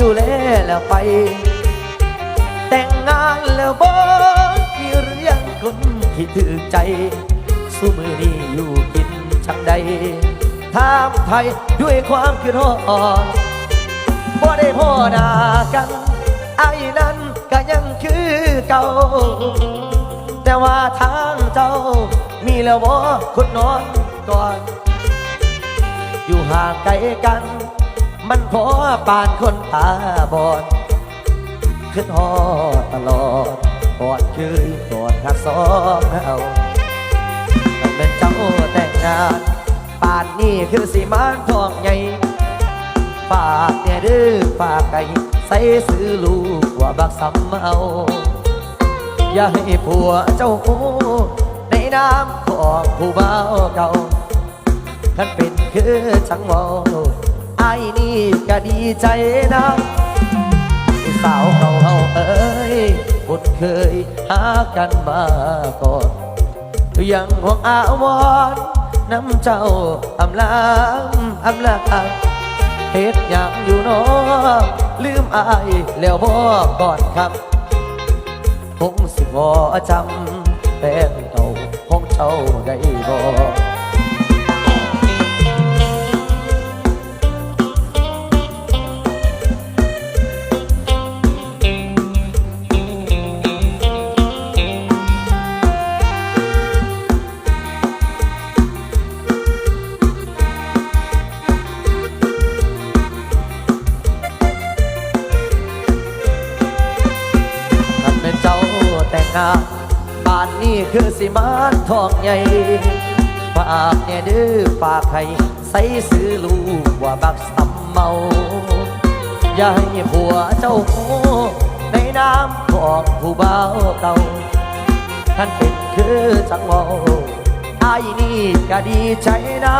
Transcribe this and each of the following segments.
ดูแลแล้วไป แต่งงานแล้วบ่มีหรืองคนที่ถือใจสู้มือนี้อยู่กินชังใดถามไทยด้วยความคือรอดบ่ได้พ่อหน้ากันไอ้นั้นก็ยังคือเก่า แต่ว่าทางเจ้ามีแล้วบ่คนนอนก่อน อยู่ห่างไกลกัน มันพอปานคนตาบอดขึ้นฮอดตลอดกอดคืนกอดหักสองเฮาต้องเป็นเจ้าแต่งงานปานนี้คือสีมานทองใหญ่ฝากเนี่ยเด้อฝากไก่ใส่ซื้อลูกว่าบักสำเอา อย่าให้ผัวเจ้าหูในน้ำของผู้บ่าเก่าคันเป็นคือจังเว่า ไอ้นี่ก็ดีใจนะสาวเขาเฮาเอ้ยบุญเคยหากันมาก่อนยังห่วงอาวรณ์น้ำเจ้าอำลาอำลาเฮ็ดยังอยู่เนอลืมอายแล้วบอกก่อนครับคงสิบ่จำแฟนเก่าของเจ้าได้บ่ แต่านบ้านนี้คือสิมานทองใหญ่ฝากเนี่ยเด้อฝากให้ใส่ซื้อลูกว่าบักสำเมาอย่าให้ผัวเจ้าโมในน้ำของผู้บ่าวเก่าท่านเป็นคือจังเว่าไอ้นี่ก็ดีใจนะ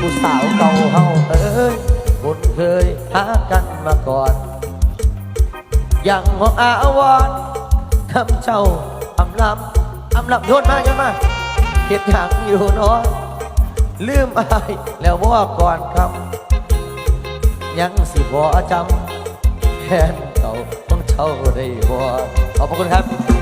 ผู้สาวเก่าเฮาเอ้ยคนเคยหากันมาก่อน ยังหัวอาวรณ์ คำเจ้าอำลำอำลำโยนมาโยนมาเห็ดหยังอยู่เนอนลืมอายแล้วว่าก่อนคำยังสิบ่จำแทนเก่าของเจ้าได้บ่ขอบพระคุณครับ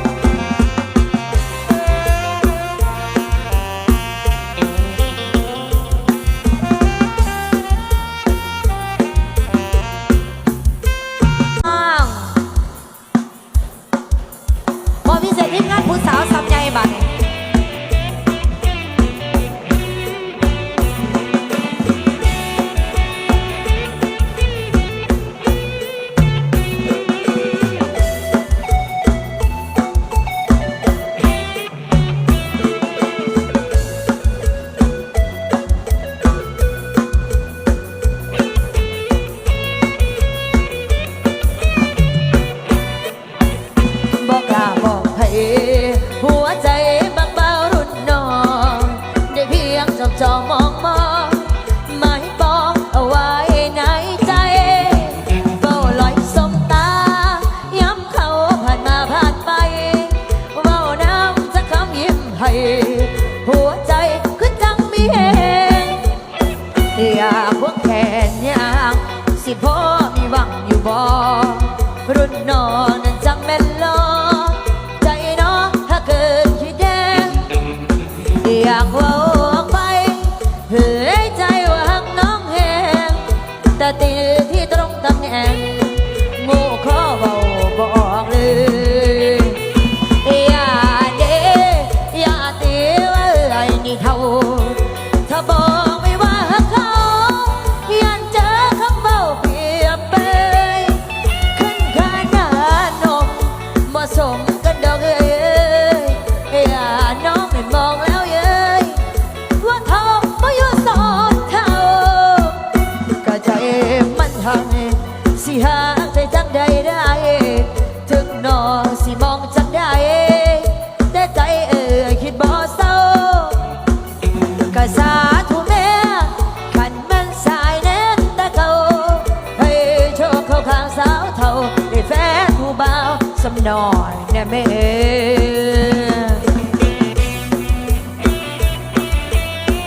สำหน่อยนะแม่เอ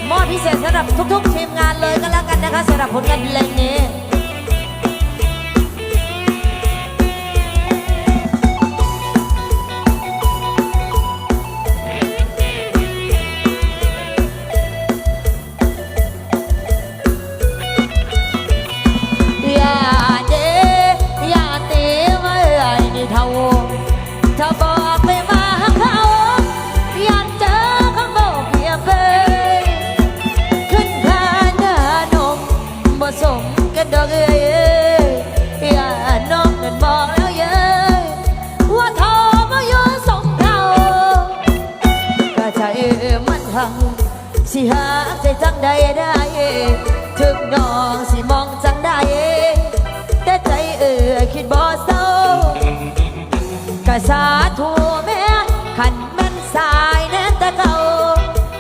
มอบพิเศษสำหรับทุกๆทีมงานเลยก็แล้วกันนะคะสำหรับผลงานเพลงนี้ สิหาใจจังใดได้ถึงน้องสิมองจังใดแต่ใจเออคิดบ่เศร้ากะสาธุแม่ขันแม่นสายแน่แต่เก่า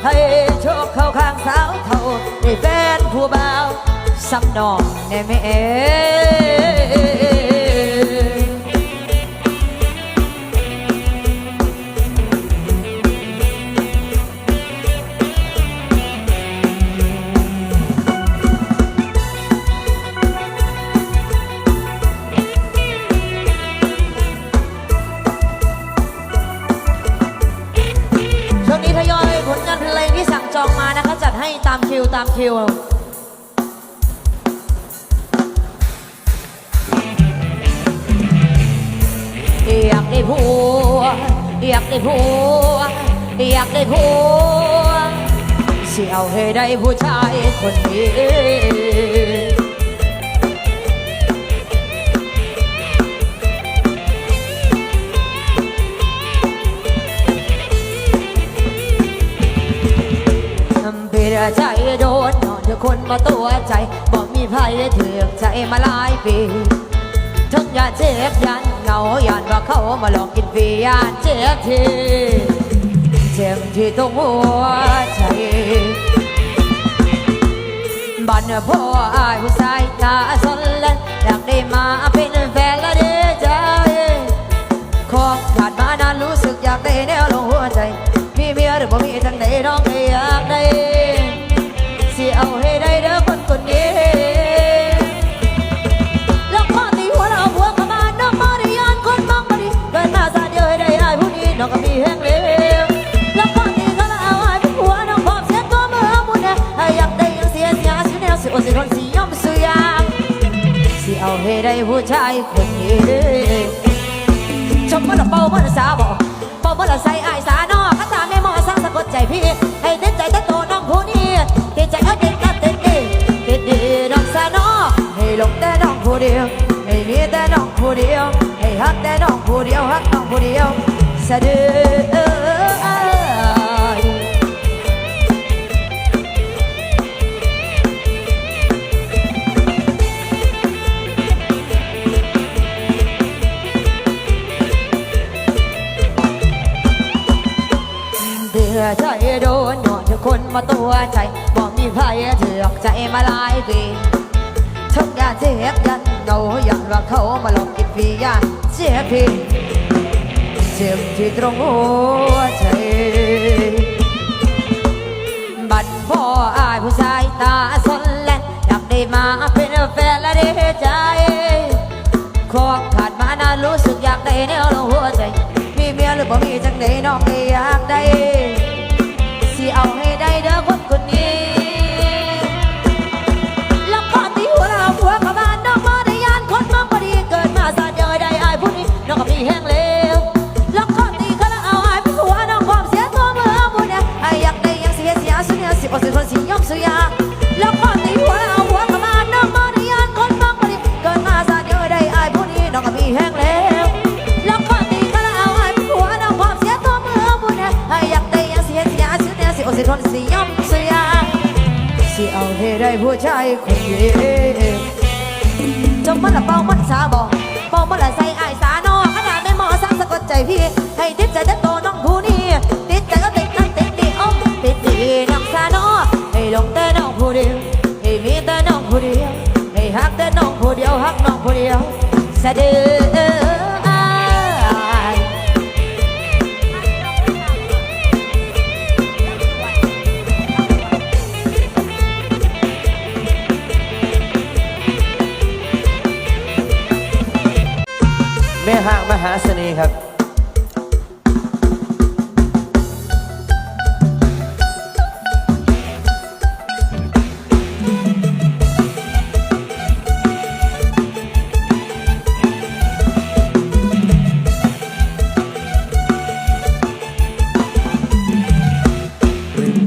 ให้โชคเข้าข้างสาวเท่าได้แฟนผู้บ่าวสำนองแน่แม่ ตามคิวตามคิวอยากได้ผัวอยากได้ผัวอยากได้ผัวเสียวให้ได้ผู้ชายคนนี้ทำเพื่อใจ คนมาตัวใจบอกมีไพ่เถือใจมาหลายปีทั้งยาเจ็บยันเหงายานว่าเขามาหลอกกินฟรียานเจ็บทีเจ็บที่ตรงหัวใจบันพ่ออายผู้ชายตาสนเล่นอยากได้มาเป็นแฟนและเดีใจของขาดมานานรู้สึกอยากได้แนวลงหัวใจ มีเมียหรือบ่มีจังใดน้องก็อยากได้ เอาให้ได้เด้อคนคนนี้แล้วพอตีหัวเราหัวขมานน้องมาได้ยานคนมองมาดีเกินมาซาเดียวให้ได้อายผู้นี้น้องก็มีแห้งเลวแล้วพอตีเขาล้วเอาอายเป็นหัวน้องพร้อมเสียตัวเมื่อมุนแน่ให้อยากได้ยังเสียเสียสิแนวสิโอสิทนสิยอมสุยางสิเอาให้ได้ผู้ชายคนนี้ชมมันละเป่าเมันละสาบอกเป่ามันละใส่ไอายสานอข้าตาไม่มอสร้างสะกดใจพี่ให้เติดใจแต่โตน้องผู้นี้ ผู้เดียวให้มีแต่น้องผู้เดียวให้ฮักแต่น้องผู้เดียวฮักน้องผู้เดียวสะดือเดือใจโดนหนวดทุกคนมาตัวใจบอกมีไพ่เถือกใจมาหลายปี ทุกอย่างเจ็บยันเงาอย่างว่าเขามาหลอกกินฟรียาเจ็บพี่เจ็บที่ตรงหัวใจ บัดพ่ออายผู้ชายตาสนแลอยากได้มาเป็นแฟนและได้ใจของขาดมานานรู้สึกอยากได้แนวลงหัวใจ มีเมียหรือบ่มีจังได้น้องก็อยากได้สิเอาให้ได้เด้อ บอกเป้ามันละใส่ไอายสานอขนาดไม่หมอสังสะกดใจพี่ ให้ติดใจเด็กโตน้องผู้นี้ติดใจก็ติดนั่นติดดีอ้อมติดดีน้องสานอให้หลงแต่น้องผู้เดียวให้มีแต่น้องผู้เดียวให้ฮักแต่น้องผู้เดียวฮักน้องผู้เดียวสะดือ หาเสน่ห์ครับ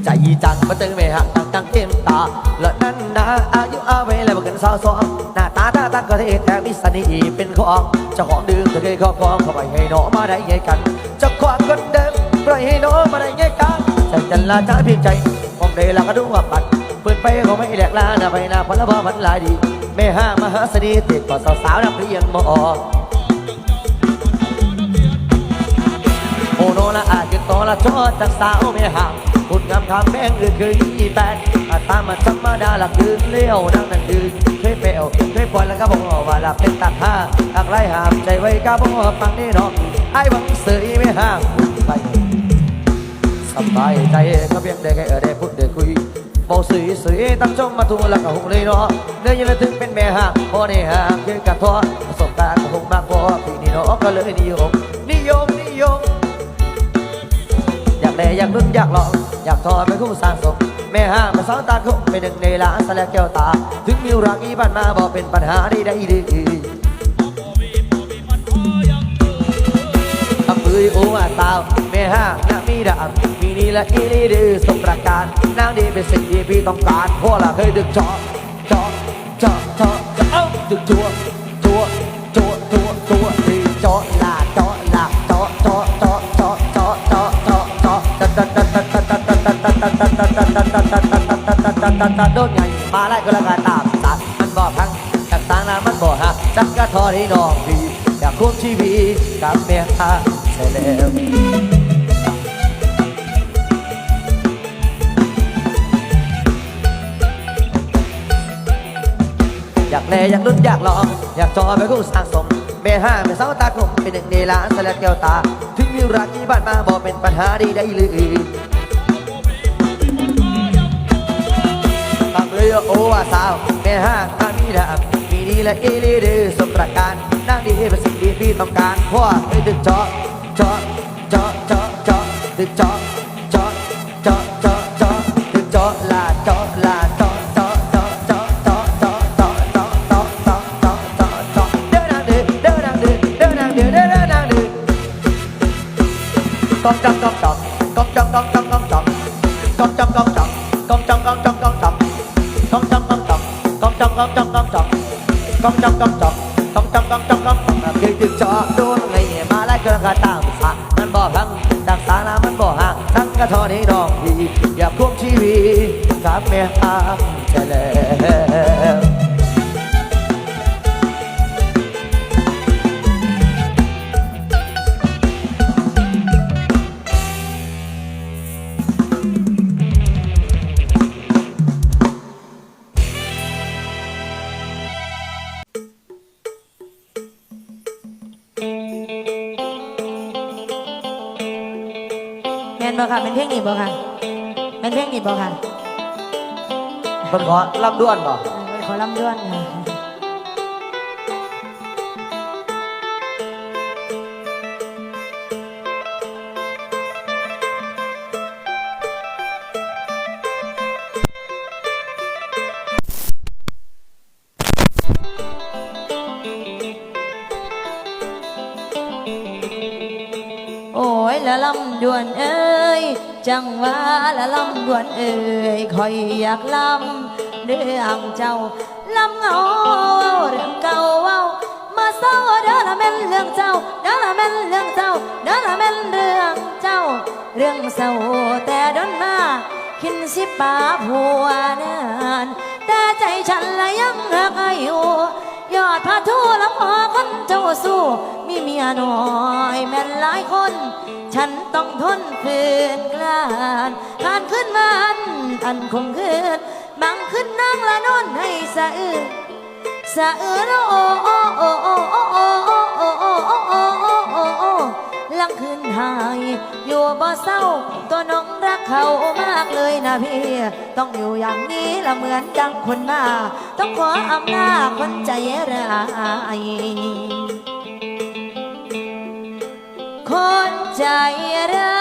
ใจจังมาเติมไม่หักตั้งเต็มตาและนั่นนะอายุอาไว้แล้วบ่เกินสาวสอง ก็เท่แถมมีเสน่ห์เป็นของเจ้าของดื่มเธอเคยครอบครองเข้าไปให้น้องมาได้ไงกันเจ้าของคนเดิมปล่อยให้น้องมาได้ไงกันใจจันลาจ้าเพียงใจมองได้ละก็ดูว่าปัดเปิดไปเขาไม่แหลกลาหน้าไปหน้าพันละบ่มันหลายดีแม่ห้ามหาเสน่ห์ติดต่อสาวๆนักเรียนมอโอโนละอาจจะต่อละชอดจากสาวไม่ห่าง พูดงามคำแม่งหรือคือยี่แปดอาตามมาธรรมดาหลักคืนเลี้ยวนั่งนั่นคืนเคยเปลวเคยปล่อยแล้วก็บอกว่าหลับเป็นตักห้าตักไรหามใจไว้ก็บอกฟังนี่เนาะไอ้บังเสยไม่ห่างไปสบายใจก็เพียงได้แค่เออได้พูดได้คุยบอกสื่อสื่อตั้งชมมาทูแล้วก็หุงเลยเนาะเนื้อยังถึงเป็นแม่ห่างพอได้ห่างคือกับท้อประสบการณ์ก็คงมากพอพี่นี่เนาะก็เลยนิยมนิยมนิยมอยากแลอยากลุ้นอยากลอง อยากทอดเป็นคู่สร้างสมแม่ห้างมาสอนตาคุกเป็นหนึ่งในล้านสลกแก้วตา ถึงมิวรักอีบ้านมาบอกเป็นปัญหาใดใดๆดีอับปืยโอ้อาสาวแม่ห้างนามีดามมีนี่ละอีนีดื้อสมประการนางดีเป็นสิ่งที่พี่ต้องการพราะละเคยดึกจาะเจาะเจาะเจาะเจะเอ้าดึกจัว ตัดตัดตัดตัดตัดตัดตัดตัดตัดตัดตัดตัดตัดตัดโดนไงมาไล่ก็แล้วกันตามตัดมันบอกพังจากต่างน้ำมันบอกฮะจักกะทอที่น้องพี่อยากควบชีวิตกับเมียฮะใช่แล้วอยากแลอยากลุ้นอยากลองอยากจอไปคู่สร้างสมเมห้าเป็นเสาตากลมเป็นหนึ่งในล้านสลัดแก้วตา ถึงมีรักที่บ้านมาบอกเป็นปัญหาใดได้เลย ยโอวาสาวแม่ห้างมามีดาบมีดีและเอลีดือสมประการนั่งดีเป็นสิ่งที่พี่ต้องการเพราะว่าให้ดึกเจาะเจาะเจาะเจาะเจาะดึกเจาะเจาะเจาะเจาะเจาะดึกเจาะลาเจาะลาเจาะเจาะเจาะเจาะเจาะเจาะเจาะเจาะเจาะเจาะเจาะเจาะเจาะเดินนางเดินเดินนางเดินเดินนางเดินเดินนางเดินกองจองกองจอ ก้องจับก้องจับก้องจับก้องจับก้องจับนับยืดยืดจอดูไงเนี่ยมาได้เกินกระตามพระมันบ่พังดักตาหน้ามันบ่ห่างทั้งกระทอนี้ดองดีอย่าควบชีวีครับแม่อาแค่แล้ว บ่ค่ะเพิ่นขอลำด้วนบ่ เออขอลำด้วนค่ะ จังว่าละลำดวนเอ้ยคอยอยากลำเรื่องเจ้าลำเงาเรื่องเก่าเว้ามาเศร้าเด้อละแม่นเรื่องเจ้าเด้อละแม่นเรื่องเจ้าเด้อละแม่นเรื่องเจ้า เรื่องเศร้าแต่ดนมาขินสิป่าผัวนานแต่ใจฉันละยังรักอยู่ ยอดพระทูลำพอคนเจ้าสู้ มีเมียน้อยแม่นหลายคน ฉันต้องทนฝืนกลานผ่านขึ้นมันอันคงคืนบังขึ้นนั่งละนอนให้สะอื้นสะอื้นโอ้โอ้โอ้โอ้โอ้โอ้โอ้โอ้ ลังคืนหาย อยู่บ่เศร้า ตัวน้องรักเขามากเลยนะพี่ ต้องอยู่อย่างนี้ละเหมือนดังคนมาต้องขออำนาจคนใจร้ายคนใจร้าย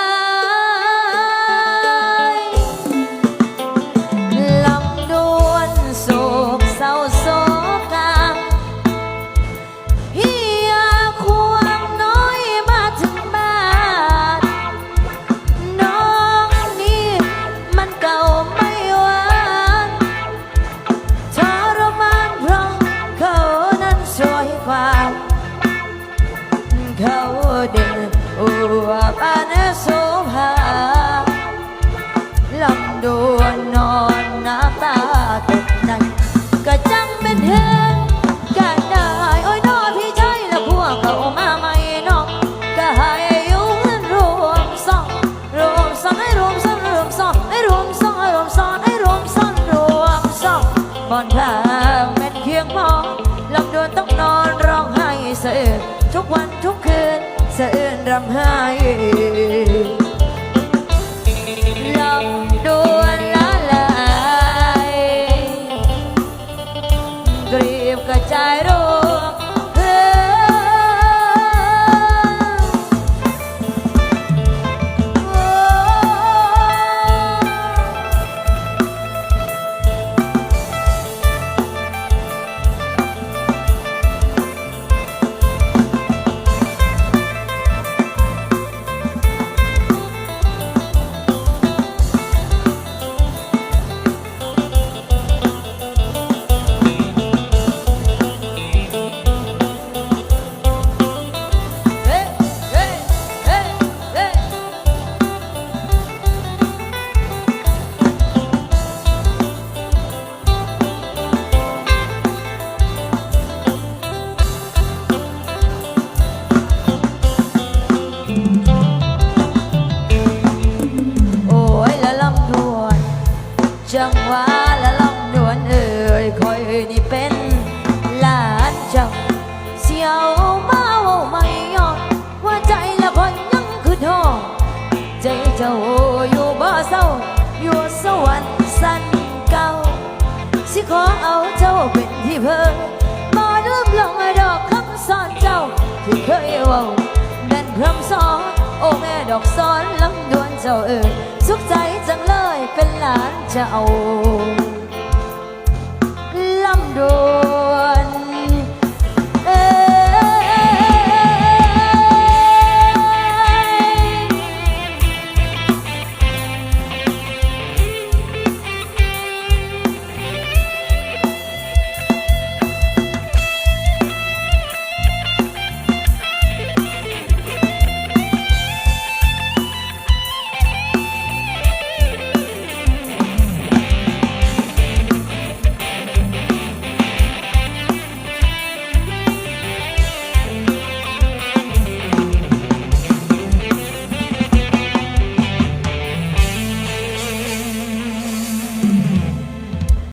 ำให้ลำโด ที่ยวมาเว้าไม่ยอมว่าใจละพอยังคือทอใจเจ้าอยู่บ่เศร้าอยู่สวรรค์สันเก่าสิขอเอาเจ้าเป็นที่เพิ่งบ่ลืมลงดอกคำสอนเจ้าที่เคยเว้าดันพร้อมสอนโอ้แม่ดอกสอนลำดวนเจ้าเอ่ยสุขใจจังเลยเป็นหลานเจ้าลำดวน